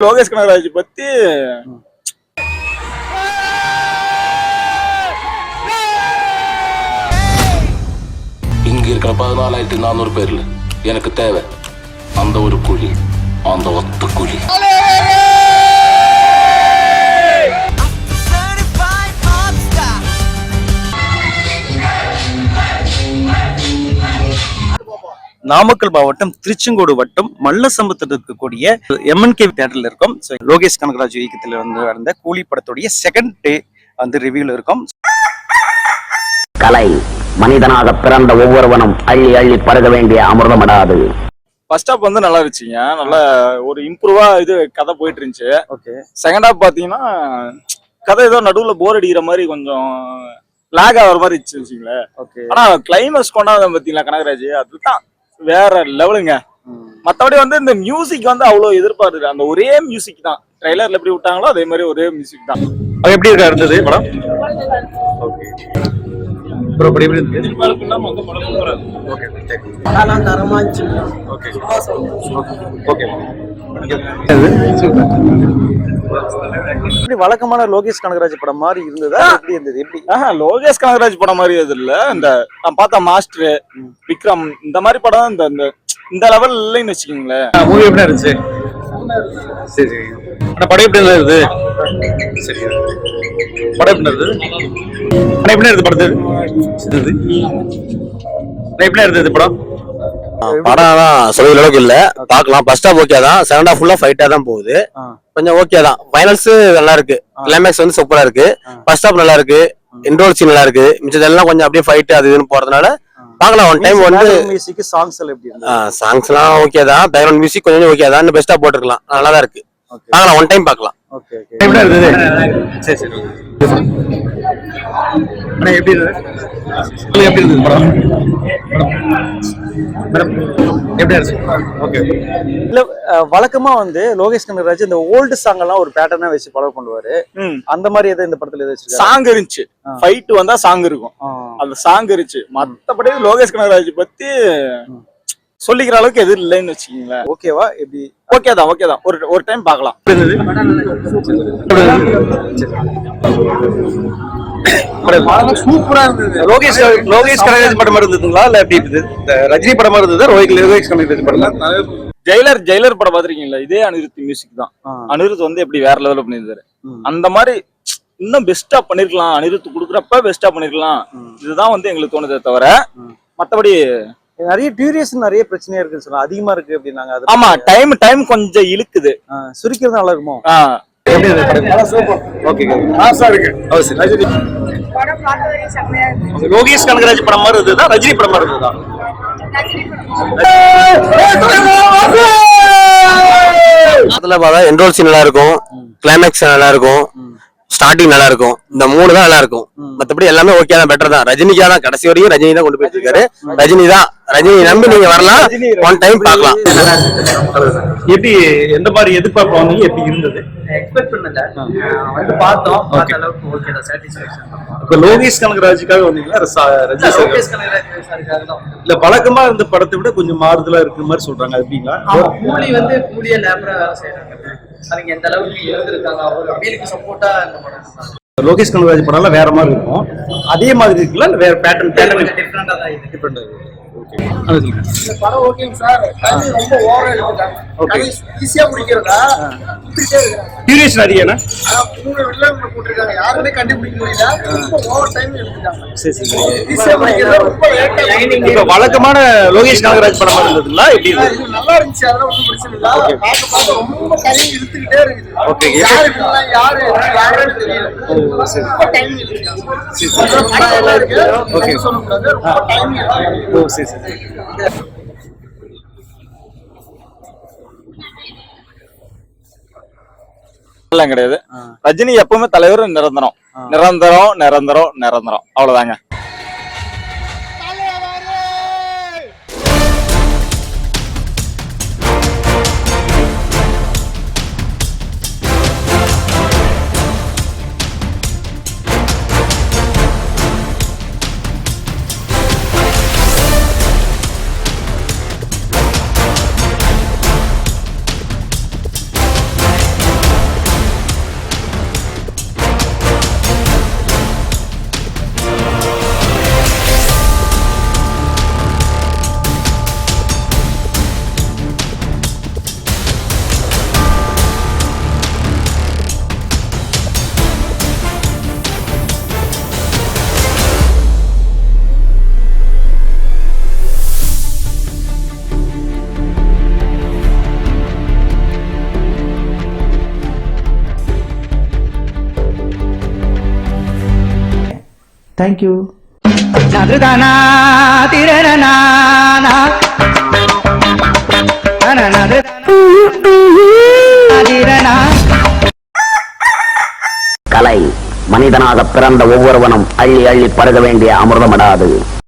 லோகேஷ் கனகராஜ் பத்தி இங்க இருக்கிற பதினாலாயிரத்தி நானூறு பேர்ல எனக்கு தேவை அந்த ஒரு குழி அந்த ஒத்த குழி. நாமக்கல் மாவட்டம் திருச்செங்கோடு வட்டம் மல்லசம்பத்தில் இருக்கக்கூடிய எம்என்கே தேட்டர்ல இருக்கும். லோகேஷ் கனகராஜ் இயக்கத்தில் வந்து நடந்த கூலி படத்துடைய செகண்ட் டே வந்து ரிவ்யூல இருக்கும். கலை மனிதனாக பிறந்த ஒவ்வொருவனும் அள்ளி அள்ளி பருக வேண்டிய அமிர்தமடாது. ஃபர்ஸ்ட் ஹாப் வந்து நல்லா இருந்துச்சுங்க. நல்லா ஒரு இம்ப்ரூவா இது கதை போயிட்டு இருந்துச்சு. ஓகே செகண்ட் ஹாப் பாத்தீங்கன்னா கதை ஏதோ நடுவுல போர் அடிக்கிற மாதிரி கொஞ்சம் லாக் ஆகிற மாதிரி இருந்துச்சு வச்சுங்களேன் ஓகே ஆனா கிளைமேக்ஸ் கொண்டாத பாத்தீங்களா கனகராஜ்? அதுதான். வேற லெவலுங்க. மத்தபடி வந்து இந்த மியூசிக் வந்து அவ்வளவு எதிர்பார்த்து அந்த ஒரே மியூசிக் தான். ட்ரைலர்ல எப்படி விட்டாங்களோ அதே மாதிரி ஒரே மியூசிக் தான். அது எப்படி இருக்கா இருந்தது படம்? ஓகே இருந்தது? ஓகே ஓகே எப்படி வழக்கமான லோகேஷ் கனகராஜ் படம் மாதிரி இருந்ததா? எப்படி இருந்தது? எப்படி? ஆஹா லோகேஷ் கனகராஜ் படம் மாதிரி அது இல்ல. இந்த நான் பார்த்த மாஸ்டர் விக்ரம் இந்த மாதிரி படம் இந்த இந்த இந்த லெவல் இல்லைன்னு வச்சுக்கோங்களேன். மூவி எப்படி இருந்துச்சு? சரி சரி. ஆனா படம் எப்படி இருந்தது? சரி படம் எப்படி இருந்தது? ஆனா எப்படி இருந்தது படத்து? எப்படி இருந்தது படம்? படம் தான் சொல்ல அளவுக்கு இல்ல. பார்க்கலாம். ஃபர்ஸ்ட் ஹாஃப் ஓகே தான். செகண்ட் ஹாஃப் ஃபுல்லா ஃபைட்டா தான் போகுது. கொஞ்சம் ஓகே தான். ஃபைனல்ஸ் நல்லா இருக்கு. கிளைமேக்ஸ் வந்து சூப்பரா இருக்கு. ஃபர்ஸ்ட் ஹாஃப் நல்லா இருக்கு. இன்ட்ரோல் சீன் நல்லா இருக்கு. மிச்சதெல்லாம் கொஞ்சம் அப்படியே ஃபைட் அது இதுன்னு போறதுனால பார்க்கலாம். ஒன் டைம் வந்து மியூசிக் சாங்ஸ் எல்லாம் எப்படி சாங்ஸ் எல்லாம் ஓகே தான். பேக்ரவுண்ட் மியூசிக் கொஞ்சம் ஓகே தான். இன்னும் பெஸ்டா போட்டுருக்கலாம். நல்லா தான் இருக்கு. ஓகே பார்க்கலாம். ஒன் டைம் பார்க்கலாம். ஓகே ஓகே அண்ணா எப்படி இருந்தது? உங்களுக்கு எப்படி இருந்தது படம்? மேடம் எப்படி இருந்துச்சு? ஓகே. இல்ல அஹ், வழக்கமா வந்து லோகேஷ் கனகராஜ் இந்த ஓல்டு சாங் எல்லாம் ஒரு பேட்டர்னா வச்சு ஃபாலோ பண்ணுவாரு. அந்த மாதிரி எதை இந்த படத்துல எதை வச்சிருக்காரு? சாங் இருந்துச்சு. ஃபைட் வந்தா சாங் இருக்கும். அந்த சாங் இருந்துச்சு. மத்தபடி லோகேஷ் கனகராஜ் பத்தி சொல்லிக்கிற அளவுக்கு எதுவும் இல்லைன்னு வச்சுக்கோங்களேன். ஓகேவா? எப்படி? ஓகே தான் ஓகே தான். ஒரு ஒரு டைம் பார்க்கலாம். சூப்பரா இருந்தது. லோகேஷ் லோகேஷ் கனகராஜ் படம் இருந்ததுங்களா? இல்ல எப்படி இருந்தது? ரஜினி படமா இருந்ததா? லோகேஷ் கனகராஜ் படம் ஜெயிலர் ஜெயிலர் படம் பாத்திருக்கீங்களா இதே அனிருத் மியூசிக் தான். அனிருத் வந்து எப்படி வேற லெவல்ல பண்ணியிருந்தாரு. அந்த மாதிரி இன்னும் பெஸ்டா பண்ணிருக்கலாம். அனிருத் குடுக்குறப்ப பெஸ்டா பண்ணிருக்கலாம். இதுதான் வந்து எங்களுக்கு தோணுதே தவிர மத்தபடி நிறைய டியூரேஷன் நிறைய பிரச்சனையா இருக்குன்னு சொன்னா அதிகமா இருக்கு அப்படின்னாங்க. அது ஆமா டைம் டைம் கொஞ்சம் இழுக்குது. சுருக்கிறது நல்லா இருக்குமோ? இருந்துச்சு லோகேஷ் கனகராஜ் படம் மாதிரி இருந்ததா ரஜினி படம் மாதிரி இருந்ததா? அதுல பார்த்தா என்ரோல் சீன் நல்லா இருக்கும். கிளைமேக்ஸ் நல்லா இருக்கும். ஸ்டார்டிங் நல்லா இருக்கும் இந்த மூணு தான் நல்லா இருக்கும் மத்தபடி எல்லாமே ஓகே தான் பெட்டர் தான். ரஜினிக்கா தான் கடைசி வரைக்கும் ரஜினி தான் கொண்டு போயிட்டு இருக்காரு ரஜினி தான். ரஜினி நம்பி நீங்க வரலாம். ஒன் டைம் பார்க்கலாம். எப்படி எந்த மாதிரி எதிர்பார்ப்பு வந்தீங்க எப்படி இருந்தது? எக்ஸ்பெக்ட் பண்ணல. வந்து பார்த்தோம். பார்த்த அளவுக்கு ஓகே தான். சாட்டிஸ்ஃபேக்ஷன் இப்ப லோகேஷ் கனகராஜுக்காக வந்தீங்களா? லோகேஷ் கனகராஜ் சாருக்காக தான். இல்ல பழக்கமா இருந்த படத்தை விட கொஞ்சம் மாறுதலா இருக்கிற மாதிரி சொல்றாங்க அப்படிங்களா? கூலி வந்து கூலிய லேபரா வேலை செய்யறாங்க அவங்க எந்த அளவுக்கு இருந்திருக்காங்க அவர் அமீருக்கு சப்போர்ட்டா இந்த படம். லோகேஷ் கனகராஜ் படம்லாம் வேற மாதிரி இருக்கும். அதே மாதிரி இருக்குல்ல வேற பேட்டர்ன் பேட்டர்ன் டிஃப்ரெண்டா தான் டிஃபரெண்ட் ஓகே. படம் ஓகேங்க சார். ரொம்ப ஓவரா Okay. ஈஸியா முடிக்கிறதா டியூரேஷன் அதிகம் ஆனா மூணு வில்லன் போட்டிருக்காங்க. யாருமே கண்டுபிடிக்க முடியல. ரொம்ப ஓவர் டைம் எடுத்துட்டாங்க. சரி சரி. ஈஸியா முடிக்கிறதா ரொம்ப லேட்டா இப்ப வழக்கமான லோகேஷ் கனகராஜ் படம் இருந்ததுங்களா? எப்படி இது நல்லா இருந்துச்சு. அதெல்லாம் ஒன்றும் பிரச்சனை இல்லை. பார்க்க பார்க்க ரொம்ப இழுத்துக்கிட்டே இருக்குது. யாரு யாரு யாருன்னு தெரியல. ரொம்ப டைம் ரொம்ப டைம் ஓ சரி. எல்லாம் கிடையாது. ரஜினி எப்பவுமே தலைவர் நிரந்தரம். நிரந்தரம் நிரந்தரம் நிரந்தரம். அவ்வளவுதாங்க. தேங்க்யூ நதுதானா திரணனா கலை மனிதனாக பிறந்த ஒவ்வொருவனும் அள்ளி அள்ளி பருக வேண்டிய அமிர்தமடாது